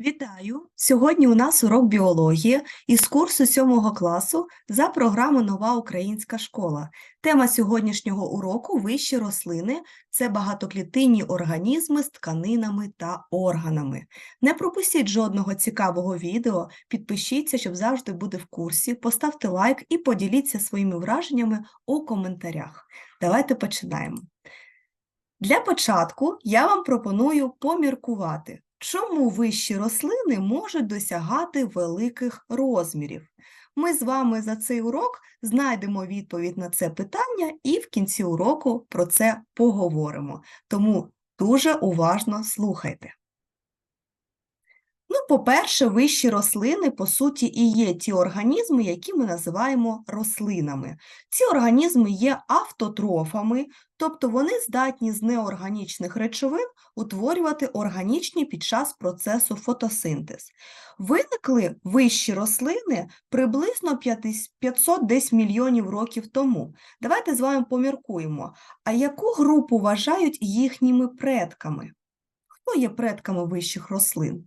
Вітаю! Сьогодні у нас урок біології із курсу 7 класу за програмою Нова українська школа. Тема сьогоднішнього уроку вищі рослини це багатоклітинні організми з тканинами та органами. Не пропустіть жодного цікавого відео, підпишіться, щоб завжди бути в курсі, поставте лайк і поділіться своїми враженнями у коментарях. Давайте починаємо. Для початку я вам пропоную поміркувати. Чому вищі рослини можуть досягати великих розмірів? Ми з вами за цей урок знайдемо відповідь на це питання і в кінці уроку про це поговоримо. Тому дуже уважно слухайте. Ну, по-перше, вищі рослини, по суті, і є ті організми, які ми називаємо рослинами. Ці організми є автотрофами, тобто вони здатні з неорганічних речовин утворювати органічні під час процесу фотосинтез. Виникли вищі рослини приблизно 500 десь мільйонів років тому. Давайте з вами поміркуємо, а яку групу вважають їхніми предками? Хто є предками вищих рослин?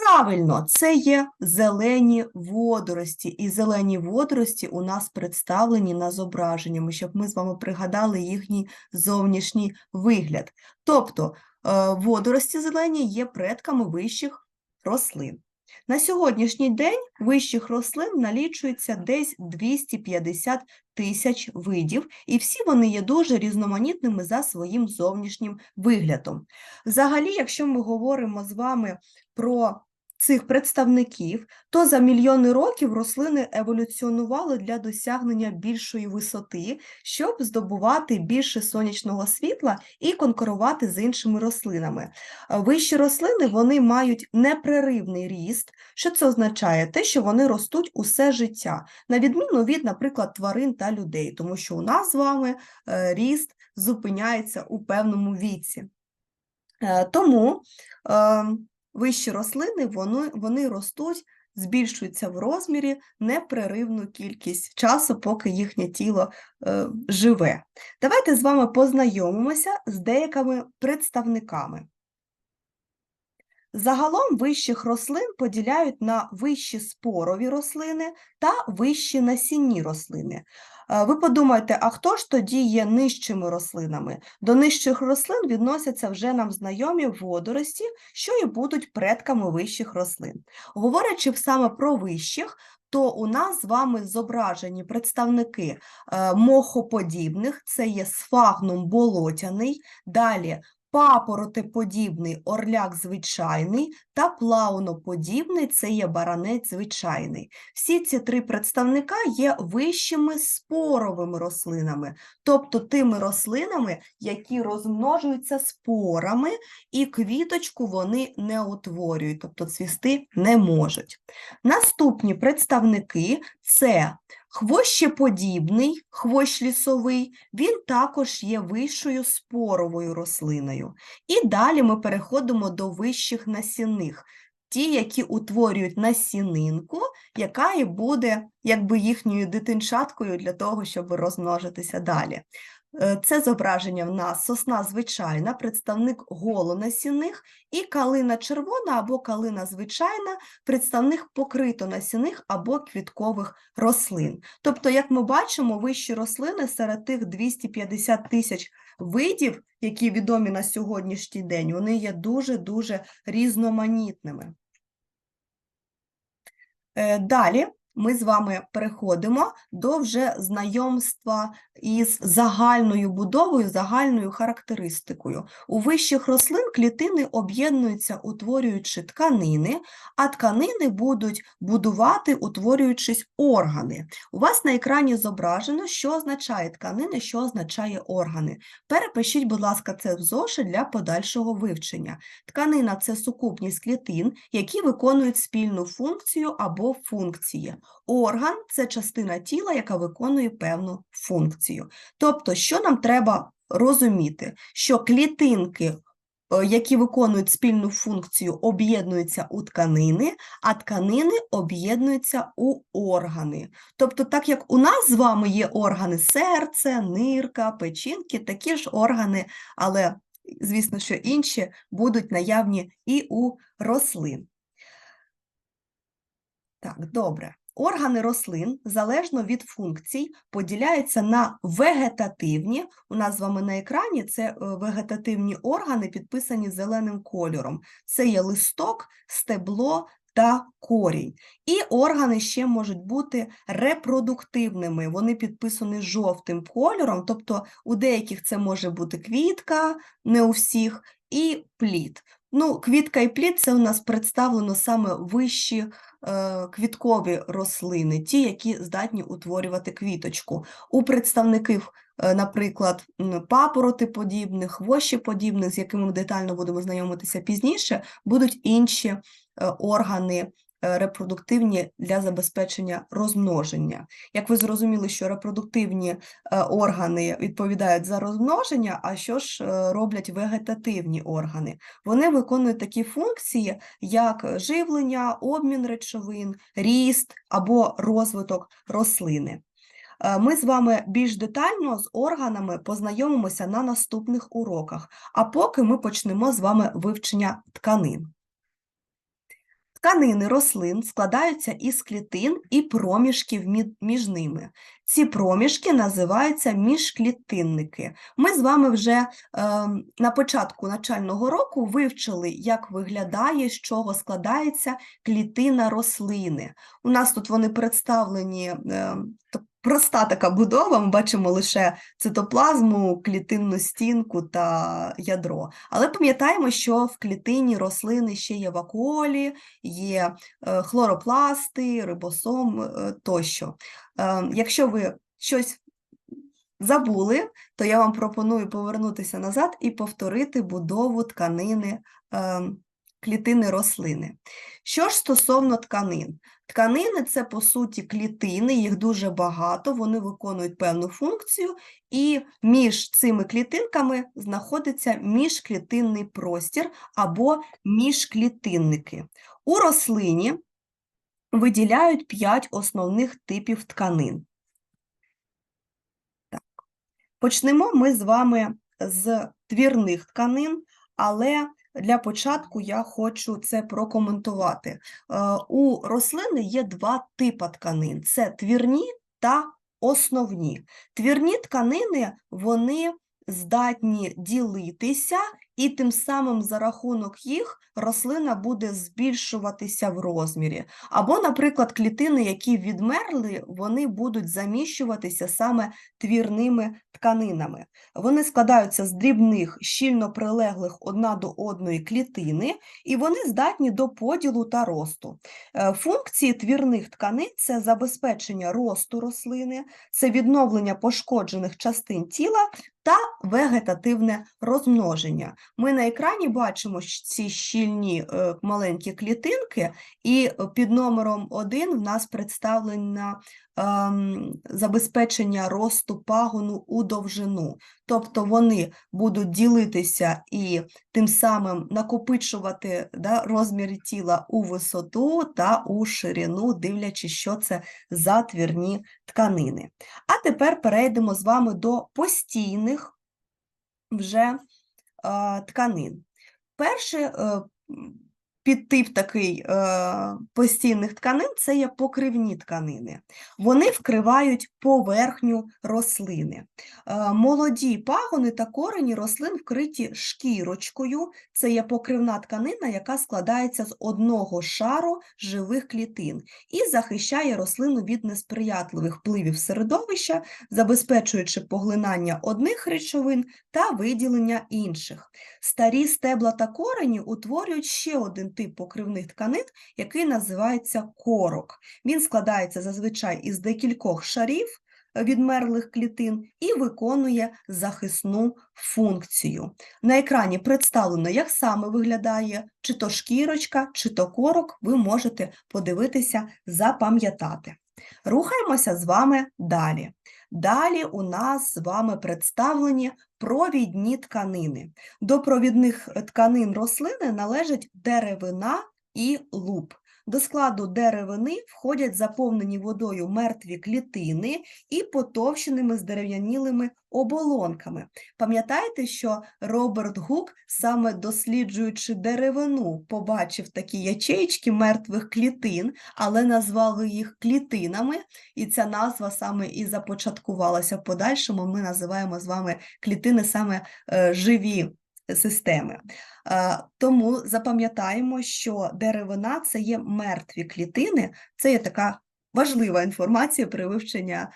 Правильно, це є зелені водорості, і зелені водорості у нас представлені на зображеннями, щоб ми з вами пригадали їхній зовнішній вигляд. Тобто е, водорості зелені є предками вищих рослин. На сьогоднішній день вищих рослин налічується десь 250 тисяч видів, і всі вони є дуже різноманітними за своїм зовнішнім виглядом. Взагалі, якщо ми говоримо з вами про цих представників, то за мільйони років рослини еволюціонували для досягнення більшої висоти, щоб здобувати більше сонячного світла і конкурувати з іншими рослинами. Вищі рослини вони мають непреривний ріст. Що це означає? Те, що вони ростуть усе життя, на відміну від, наприклад, тварин та людей, тому що у нас з вами е, ріст зупиняється у певному віці. Е, тому ем, Вищі рослини вони, вони ростуть, збільшуються в розмірі непреривну кількість часу, поки їхнє тіло е, живе. Давайте з вами познайомимося з деякими представниками. Загалом вищих рослин поділяють на вищі спорові рослини та вищі насінні рослини. Ви подумайте, а хто ж тоді є нижчими рослинами? До нижчих рослин відносяться вже нам знайомі водорості, що і будуть предками вищих рослин. Говорячи саме про вищих, то у нас з вами зображені представники е, мохоподібних, це є сфагнум болотяний, далі папоротеподібний орляк звичайний та плауноподібний це є баранець звичайний. Всі ці три представника є вищими споровими рослинами, тобто тими рослинами, які розмножуються спорами, і квіточку вони не утворюють, тобто цвісти не можуть. Наступні представники це Хвощеподібний, хвощ лісовий, він також є вищою споровою рослиною. І далі ми переходимо до вищих насінних, ті, які утворюють насінинку, яка і буде якби їхньою дитинчаткою для того, щоб розмножитися далі. Е, це зображення в нас сосна звичайна, представник голонасінних, і калина червона або калина звичайна, представник покритонасінних або квіткових рослин. Тобто, як ми бачимо, вищі рослини серед тих 250 тисяч видів, які відомі на сьогоднішній день, вони є дуже-дуже різноманітними. Е, далі ми з вами переходимо до вже знайомства із загальною будовою, загальною характеристикою. У вищих рослин клітини об'єднуються, утворюючи тканини, а тканини будуть будувати, утворюючись органи. У вас на екрані зображено, що означає тканини, що означає органи. Перепишіть, будь ласка, це в зошит для подальшого вивчення. Тканина це сукупність клітин, які виконують спільну функцію або функції. Орган це частина тіла, яка виконує певну функцію. Тобто, що нам треба розуміти, що клітинки, е, які виконують спільну функцію, об'єднуються у тканини, а тканини об'єднуються у органи. Тобто, так як у нас з вами є органи серце, нирка, печінки, такі ж органи, але звісно, що інші будуть наявні і у рослин. Так, добре. Органи рослин залежно від функцій поділяються на вегетативні. У нас з вами на екрані це е, вегетативні органи, підписані зеленим кольором. Це є листок, стебло та корінь. І органи ще можуть бути репродуктивними. Вони підписані жовтим кольором, тобто у деяких це може бути квітка, не у всіх, і плід. Ну, квітка і плід це у нас представлено саме вищі е, квіткові рослини, ті, які здатні утворювати квіточку. У представників, е, наприклад, папороти подібних, хвощі подібних, з якими ми детально будемо знайомитися пізніше, будуть інші е, органи репродуктивні для забезпечення розмноження. Як ви зрозуміли, що репродуктивні е, органи відповідають за розмноження, а що ж е, роблять вегетативні органи? Вони виконують такі функції, як живлення, обмін речовин, ріст або розвиток рослини. Е, Ми з вами більш детально з органами познайомимося на наступних уроках, а поки ми почнемо з вами вивчення тканин. Тканини рослин складаються із клітин і проміжків між ними. Ці проміжки називаються міжклітинники. Ми з вами вже е, на початку навчального року вивчили, як виглядає, з чого складається клітина рослини. У нас тут вони представлені, е, проста така будова, ми бачимо лише цитоплазму, клітинну стінку та ядро. Але пам'ятаємо, що в клітині рослини ще є вакуолі, є е, хлоропласти, рибосом е, тощо. Е, Якщо ви щось забули, то я вам пропоную повернутися назад і повторити будову тканини е, клітини рослини. Що ж стосовно тканин? Тканини це по суті клітини, їх дуже багато, вони виконують певну функцію, і між цими клітинками знаходиться міжклітинний простір або міжклітинники. У рослині виділяють 5 основних типів тканин. Так. Почнемо ми з вами з твірних тканин, але для початку я хочу це прокоментувати. Е, У рослини є два типи тканин: це твірні та основні. Твірні тканини вони здатні ділитися, і тим самим за рахунок їх рослина буде збільшуватися в розмірі. Або, наприклад, клітини, які відмерли, вони будуть заміщуватися саме твірними тканинами. Вони складаються з дрібних, щільно прилеглих одна до одної клітини, і вони здатні до поділу та росту. Е, Функції твірних тканин це забезпечення росту рослини, це відновлення пошкоджених частин тіла та вегетативне розмноження. Ми на екрані бачимо ці щільні е, маленькі клітинки, і е, під номером 1 в нас представлено ем, забезпечення росту пагону у довжину. Тобто вони будуть ділитися і тим самим накопичувати да, розміри тіла у висоту та у ширину, дивлячись, що це за твірні тканини. А тепер перейдемо з вами до постійних вже тканин. Перший е, підтип такий е, постійних тканин це є покривні тканини. Вони вкривають поверхню рослини. Е, Молоді пагони та корені рослин вкриті шкірочкою. Це є покривна тканина, яка складається з одного шару живих клітин і захищає рослину від несприятливих впливів середовища, забезпечуючи поглинання одних речовин та виділення інших. Старі стебла та корені утворюють ще один тип покривних тканин, який називається корок. Він складається зазвичай із декількох шарів е, відмерлих клітин і виконує захисну функцію. На екрані представлено, як саме виглядає чи то шкірочка, чи то корок, ви можете подивитися, запам'ятати. Рухаємося з вами далі. Далі у нас з вами представлені провідні тканини. До провідних е, тканин рослини належать деревина і луп. До складу деревини входять заповнені водою мертві клітини і потовщеними здерев'янілими оболонками. Пам'ятаєте, що Роберт Гук, саме досліджуючи деревину, побачив такі ячейки мертвих клітин, але назвали їх клітинами, і ця назва саме і започаткувалася в подальшому. Ми називаємо з вами клітини саме е, живі системи. Е, Тому запам'ятаємо, що деревина це є мертві клітини, це є така важлива інформація при вивченні е,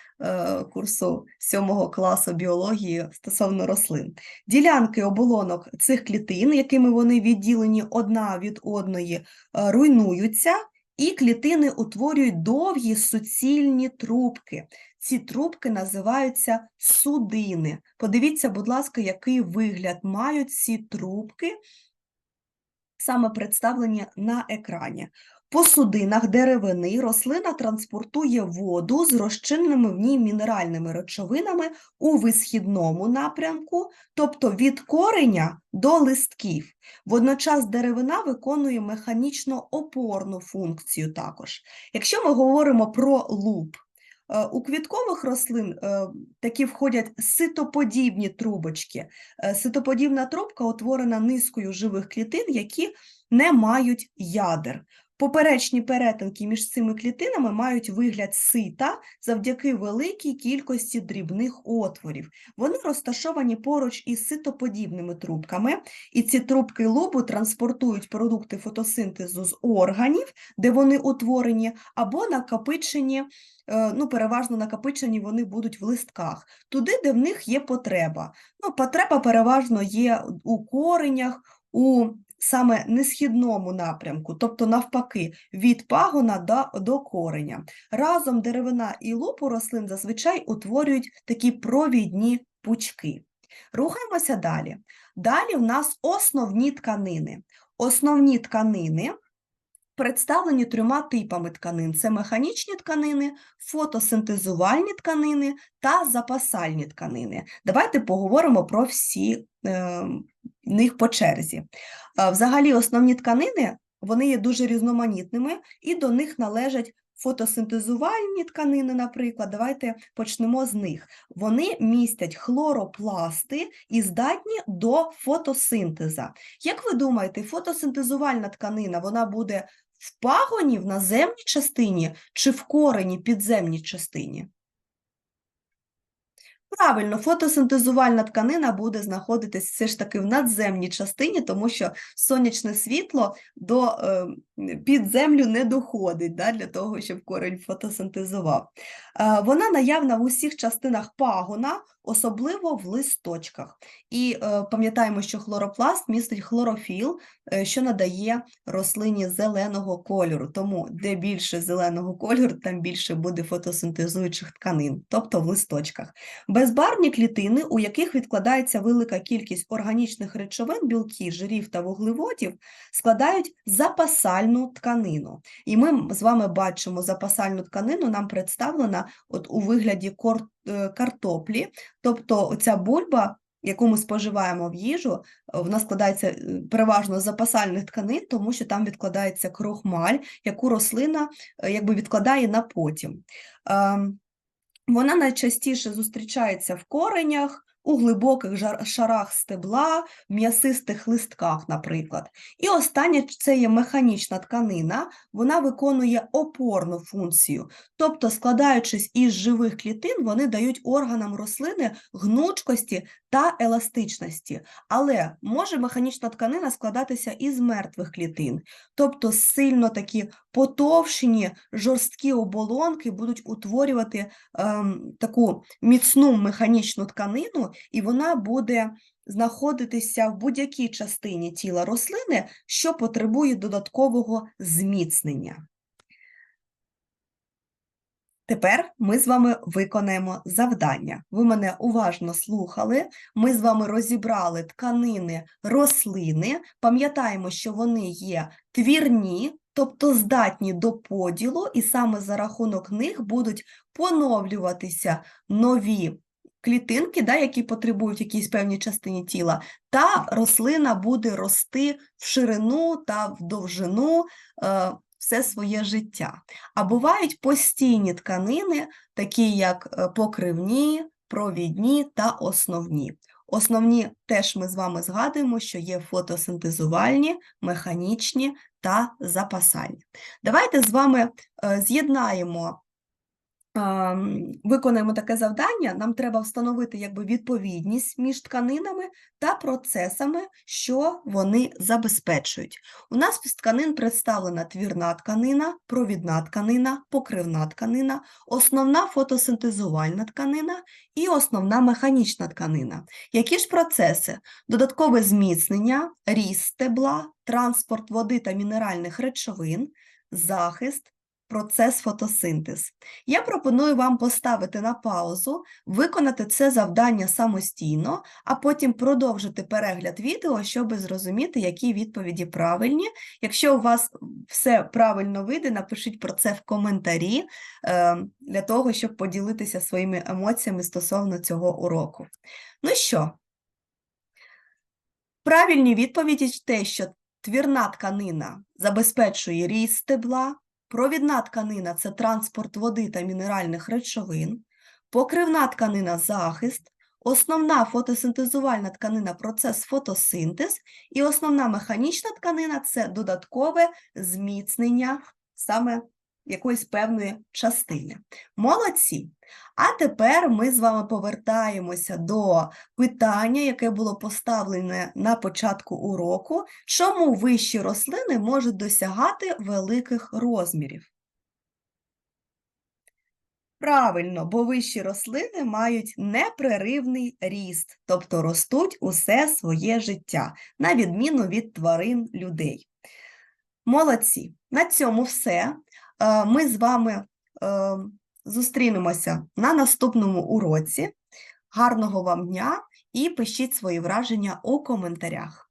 курсу сьомого класу біології стосовно рослин. Ділянки оболонок цих клітин, якими вони відділені одна від одної, е, руйнуються, і клітини утворюють довгі суцільні трубки. Ці трубки називаються судини. Подивіться, будь ласка, який вигляд мають ці трубки, саме представлені на екрані. По судинах деревини рослина транспортує воду з розчиненими в ній мінеральними речовинами у висхідному напрямку, тобто від кореня до листків. Водночас деревина виконує механічно опорну функцію також. Якщо ми говоримо про луп, е, у квіткових рослин е, такі входять ситоподібні трубочки. Е, Ситоподібна трубка утворена низкою живих клітин, які не мають ядер. Поперечні перетинки між цими клітинами мають вигляд сита завдяки великій кількості дрібних отворів. Вони розташовані поруч із ситоподібними трубками, і ці трубки лобу транспортують продукти фотосинтезу з органів, де вони утворені, або накопичені, е, ну, переважно накопичені вони будуть в листках, туди, де в них є потреба. Ну, потреба переважно є у коренях, у саме несхідному напрямку, тобто навпаки, від пагона до, до кореня. Разом деревина і лупу рослин зазвичай утворюють такі провідні пучки. Рухаємося далі. Далі в нас основні тканини. Основні тканини представлені трьома типами тканин: це механічні тканини, фотосинтезувальні тканини та запасальні тканини. Давайте поговоримо про всі е, них по черзі. Взагалі, основні тканини вони є дуже різноманітними, і до них належать фотосинтезувальні тканини, наприклад. Давайте почнемо з них. Вони містять хлоропласти і здатні до фотосинтеза. Як ви думаєте, фотосинтезувальна тканина вона буде в пагоні в наземній частині чи в корені підземній частині? Правильно, фотосинтезувальна тканина буде знаходитись все ж таки в надземній частині, тому що сонячне світло до е, під землю не доходить да, для того, щоб корень фотосинтезував. Вона наявна в усіх частинах пагона, особливо в листочках. І е, пам'ятаємо, що хлоропласт містить хлорофіл, е, що надає рослині зеленого кольору. Тому де більше зеленого кольору, там більше буде фотосинтезуючих тканин, тобто в листочках. Безбарвні клітини, у яких відкладається велика кількість органічних речовин, білків, жирів та вуглеводів, складають запасальну тканину. І ми з вами бачимо запасальну тканину, нам представлена от у вигляді е, картоплі, тобто оця бульба, яку ми споживаємо в їжу, е, вона складається е, переважно з запасальних тканин, тому що там відкладається крохмаль, яку рослина якби відкладає на потім. Ем, Вона найчастіше зустрічається в коренях, у глибоких шарах стебла, в м'ясистих листках, наприклад. І останнє це є механічна тканина, вона виконує опорну функцію, тобто, складаючись із живих клітин, вони дають органам рослини гнучкості та еластичності. Але може механічна тканина складатися із мертвих клітин, тобто сильно такі потовщені жорсткі оболонки будуть утворювати ем, таку міцну механічну тканину, і вона буде знаходитися в будь-якій частині тіла рослини, що потребує додаткового зміцнення. Тепер ми з вами виконаємо завдання. Ви мене уважно слухали. Ми з вами розібрали тканини рослини. Пам'ятаємо, що вони є твірні, тобто здатні до поділу, і саме за рахунок них будуть поновлюватися нові клітинки, да, які потребують якійсь певній частині тіла, та рослина буде рости в ширину та в довжину. е, все своє життя. А бувають постійні тканини, такі як е, покривні, провідні та основні. Основні теж ми з вами згадуємо, що є фотосинтезувальні, механічні та запасальні. Давайте з вами е, з'єднаємо, виконаємо таке завдання. Нам треба встановити якби, відповідність між тканинами та процесами, що вони забезпечують. У нас з тканин представлена твірна тканина, провідна тканина, покривна тканина, основна фотосинтезувальна тканина і основна механічна тканина. Які ж процеси? Додаткове зміцнення, ріст стебла, транспорт води та мінеральних речовин, захист, процес фотосинтез. Я пропоную вам поставити на паузу, виконати це завдання самостійно, а потім продовжити перегляд відео, щоб зрозуміти, які відповіді правильні. Якщо у вас все правильно вийде, напишіть про це в коментарі е, для того, щоб поділитися своїми емоціями стосовно цього уроку. Ну що, правильні відповіді те, що твірна тканина забезпечує ріст стебла, провідна тканина це транспорт води та мінеральних речовин, покривна тканина захист, основна фотосинтезувальна тканина процес фотосинтез, і основна механічна тканина це додаткове зміцнення саме якоїсь певної частини. Молодці! А тепер ми з вами повертаємося до питання, яке було поставлене на початку уроку, чому вищі рослини можуть досягати великих розмірів? Правильно, бо вищі рослини мають непреривний ріст, тобто ростуть усе своє життя, на відміну від тварин людей. Молодці! На цьому все. Е, Ми з вами е, зустрінемося на наступному уроці. Гарного вам дня і пишіть свої враження у коментарях.